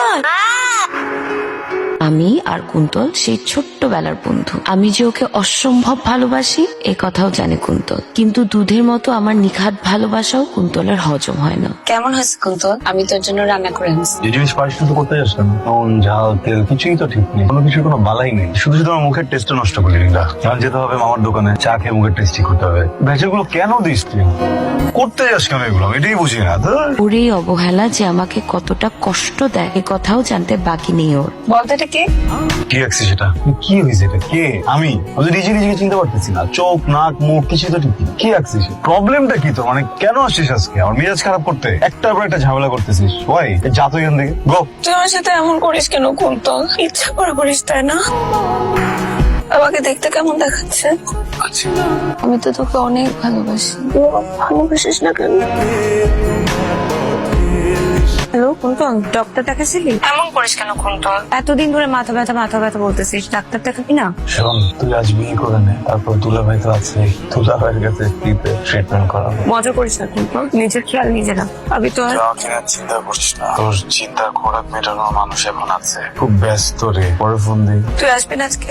কুন্তল আমি আর কুন্তল সেই ছোট্টবেলার বন্ধু। আমি যে ওকে অসম্ভব ভালোবাসি এ কথাও জানে কুন্তল। কিন্তু দুধের মতো আমার নিখাত ভালোবাসাও কুন্তলের হজম হয় না। কেমন হয়েছে কুন্তল? আমি তোর জন্য রান্না করে আনছি যে জিনিস পারিস তো করতে যাস না নুন ঝাল তেল কিছুই তো ঠিক নেই। কোনো কিছুর কোনো বালাই নেই। শুধু শুধু আমার মুখের টেস্টটা নষ্ট করলি যেতে হবে মামার দোকানে চা খেয়ে মুখের টেস্টি করতে হবে। ভেজালগুলো কেন দিস তুই? করতে যাস কেন এগুলো এটাই বুঝি না। ওর এই অবহেলা যে আমাকে কতটা কষ্ট দেয় এ কথাও জানতে বাকি নেই ওর। বলতে এটা কে কি? সেটা? কি হয়েছে এটা? কে? আমি? আমি তো নিজে নিজেকে চিনতে পারতেছি না। চোখ নাক মুখ কিছু তো ঠিক কি রাখছিস প্রবলেমটা কি তো মানে কেন আসছিস আজকে? আমার মেজাজ খারাপ করতে। একটার পর একটা ঝামেলা করতেছিস। ওই যা তো এখান থেকে। গো তুই আমার সাথে এমন করিস কেন কুন্তল? ইচ্ছা করে করিস তাই না? আমাকে দেখতে কেমন দেখাচ্ছে? আচ্ছা। আমি তো তোকে অনেক ভালোবাসি। ভালোবাসিস না কেন? হ্যালো কুন্তল ডক্টর দেখাছিলি করিস কেন কুন্তল এতদিন ধরে মাথা ব্যথা মাথা ব্যথা বলতেছিস ডাক্তার দেখাবি না? শোন তুই আজ বিয়ে করে নে তারপর দুলা ভাই তো আছে দুলা ভাইয়ের কাছে ফ্রিতে ট্রিটমেন্ট করাবো। মজা করিস না কুন্তল নিজের খেয়াল নিজে না আমি তো আর চিন্তা করছিস না। তোর চিন্তা খোরাক মেটানোর মানুষ এখন আছে খুব ব্যস্ত রে। পরে ফোন দিই তুই আসবি না আজকে?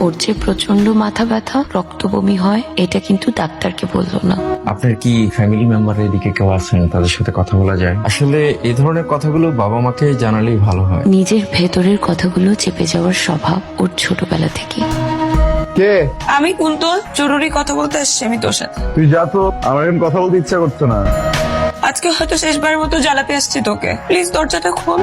ওর যে প্রচণ্ড মাথা ব্যথা রক্ত বমি হয় এটা কিন্তু ডাক্তারকে বলল না। আপনার কি ফ্যামিলি মেম্বার এদিকে কেউ আছেন তাদের সাথে কথা বলা যায়? আসলে এই ধরনের কথাগুলো বাবা মাকে জানালেই ভালো হয়। নিজের ভেতরের কথাগুলো চেপে যাওয়ার স্বভাব ওর ছোটবেলা থেকে। কে? আমি কুন্তল জরুরি কথা বলতে আসছি আমি তোর সাথে। তুই যা তো আমার এখন কথা বলতে ইচ্ছা করছে না। আজকে হয়তো শেষবারের মতো জ্বালাতে আসছি তোকে। প্লিজ দরজাটা খোল।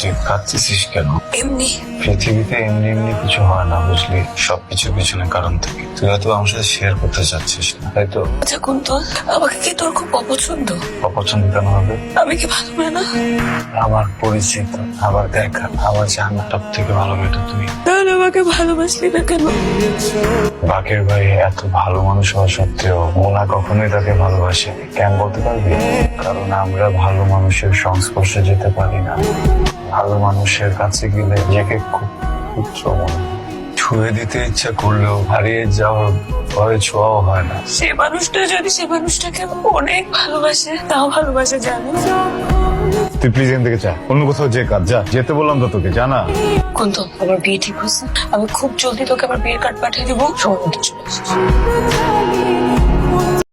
তুই কাঁদতেছিস কেন? এমনি। পৃথিবীতে এমনি এমনি কিছু হয় না বুঝলি? সবকিছু পিছনে কারণ থেকে। তুই হয়তো আমার সাথে শেয়ার করতে চাচ্ছিস না তাই তো? আচ্ছা কুন্তল আমাকে কি তোর খুব অপছন্দ? অপছন্দ কেন হবে? আমি কি ভালো মেয়ে না? আমার পরিচিত আবার দেখা আবার জানা সব থেকে ভালো মেয়েটা তুই। তাহলে আমাকে ভালোবাসলি না কেন? বাকের ভাই এত ভালো মানুষ হওয়া সত্ত্বেও মোনা কখনোই তাকে ভালোবাসে কেন বলতে পারবি? কারণ আমরা ভালো মানুষের সংস্পর্শে যেতে পারি না। ভালো মানুষের কাছে গেলে নিজেকে খুব পুত্র মনে ছুঁয়ে দিতে ইচ্ছা করলেও হারিয়ে যাওয়ার ভয়ে ছোঁয়াও হয় না। সে মানুষটা যদি সে মানুষটাকে অনেক ভালোবাসে তাও ভালোবাসে জানো? তুই প্লিজ এখান থেকে যা। অন্য কোথাও যে কাজ যা। যেতে বললাম তো তোকে জানা কুন্তল আমার বিয়ে ঠিক হয়েছে? আমি খুব জলদি তোকে আমার বিয়ের কার্ড পাঠিয়ে দিব। সময় মতো চলে